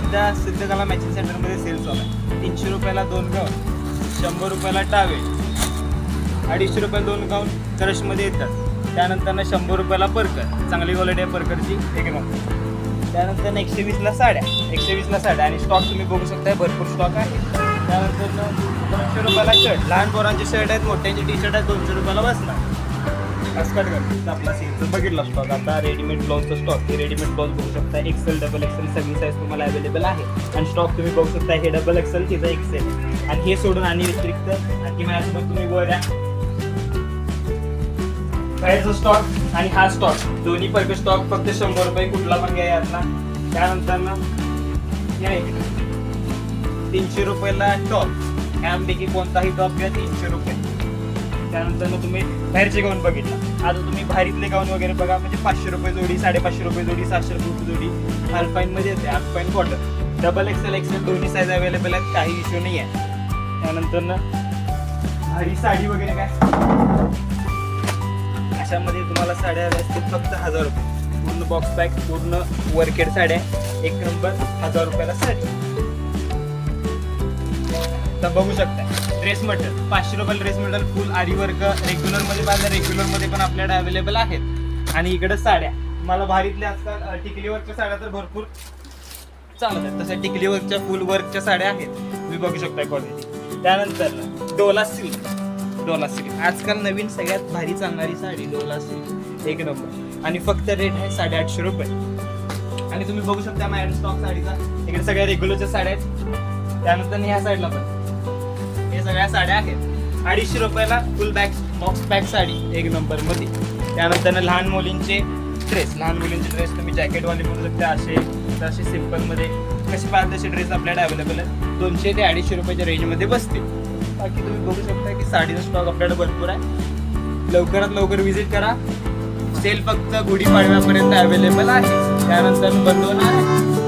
सध्या सिद्धकला मॅचिंग सेंटरमध्ये सेल चालू आहे. तीनशे रुपयाला दोन गाऊन शंभर रुपयाला टावे अडीचशे रुपयाला दोन गाऊन क्रशमध्ये येतात. त्यानंतर ना शंभर रुपयाला परकर चांगली क्वालिटी आहे परकरची एक गाऊन. त्यानंतर एकशे वीसला साड्या एकशे वीसला साड्या. आणि स्टॉक तुम्ही बघू शकता भरपूर स्टॉक आहे. त्यानंतर ना दोनशे रुपयाला शर्ट लहान पोरांचे शर्ट आहेत मोठ्यांचे टी शर्ट आहेत दोनशे रुपयाला बसणार. करतो आपला बघितला स्टॉक आता रेडीमेड ब्लॉजचा स्टॉक हे रेडीमेड ब्लॉज बघू शकता. एक्सेल डबल एक्सेल सगळी साईज तुम्हाला अवेलेबल आहे. आणि स्टॉक तुम्ही बघू शकता हे डबल एक्सेल तिथं एक्सेल आणि हे सोडून आणि व्यतिरिक्त आणखी माझ्यासोबत तुम्ही गोऱ्या बाहेरचा स्टॉक आणि हा स्टॉक दोन्ही पैकी स्टॉक फक्त शंभर रुपये कुठला पण घ्या यातला. त्यानंतर ना तीनशे रुपयाला टॉप यापैकी कोणताही टॉप घ्या तीनशे रुपये. त्यानंतर मग तुम्ही बाहेरचे गाऊन बघितला. आता तुम्ही बाहेरीतले गाऊन वगैरे बघा म्हणजे पाचशे रुपये जोडी साडेपाचशे रुपये जोडी सातशे रुपये जोडी अल्पाईन मध्ये येते alpine cotton double XL XL दोन्ही साईज अवेलेबल आहेत काही इश्यू नाही आहे त्यानंतर ना भारी साडी वगैरे काय? अशामध्ये तुम्हाला साड्या हव्या असतील फक्त हजार रुपये. पूर्ण बॉक्स पॅक पूर्ण वर्केड साड्या एक नंबर हजार रुपयाला साडी. तर बघू शकता ड्रेस मटेरियल पाचशे रुपयाला ड्रेस मटेरियल फुल आरी वर्क रेग्युलरमध्ये पाहिजे रेग्युलरमध्ये पण आपल्याकडे अवेलेबल आहेत. आणि इकडे साड्या. मला भारीतल्या आजकाल टिकलीवरच्या टिकली वर्कच्या साड्या तर भरपूर चालत आहेत. तशा टिकली वर्कच्या फुल वर्कच्या साड्या आहेत. तुम्ही बघू शकता क्वालिटी त्यानंतर डोला सिल्क डोला सिल्क आजकाल नवीन सगळ्यात भारी चालणारी साडी डोला सिल्क एक नंबर. आणि फक्त रेट आहे साडेआठशे रुपये. आणि तुम्ही बघू शकता माझ्या स्टॉक साडीचा. इकडे सगळ्या रेग्युलरच्या साड्या आहेत. त्यानंतर ह्या साईडला पण. हे सगळ्या साड्या आहेत. अडीचशे रुपयाला full bag box pack sari एक नंबरमध्ये त्यानंतर लहान मुलींचे ड्रेस लहान मुलींचे ड्रेस तुम्ही जॅकेटवाले म्हणू शकता असे तर असे कसे पाच तसे ड्रेस आपल्याकडे अवेलेबल आहेत? दोनशे ते अडीचशे रुपयाच्या रेंजमध्ये बसतील. बाकी तुम्ही बघू शकता की साडीचा स्टॉक आपल्याकडे भरपूर आहे. लवकरात लवकर व्हिजिट करा. सेल फक्त गुढीपाडव्यापर्यंत अवेलेबल आहे. त्यानंतर बंद होणार आहे.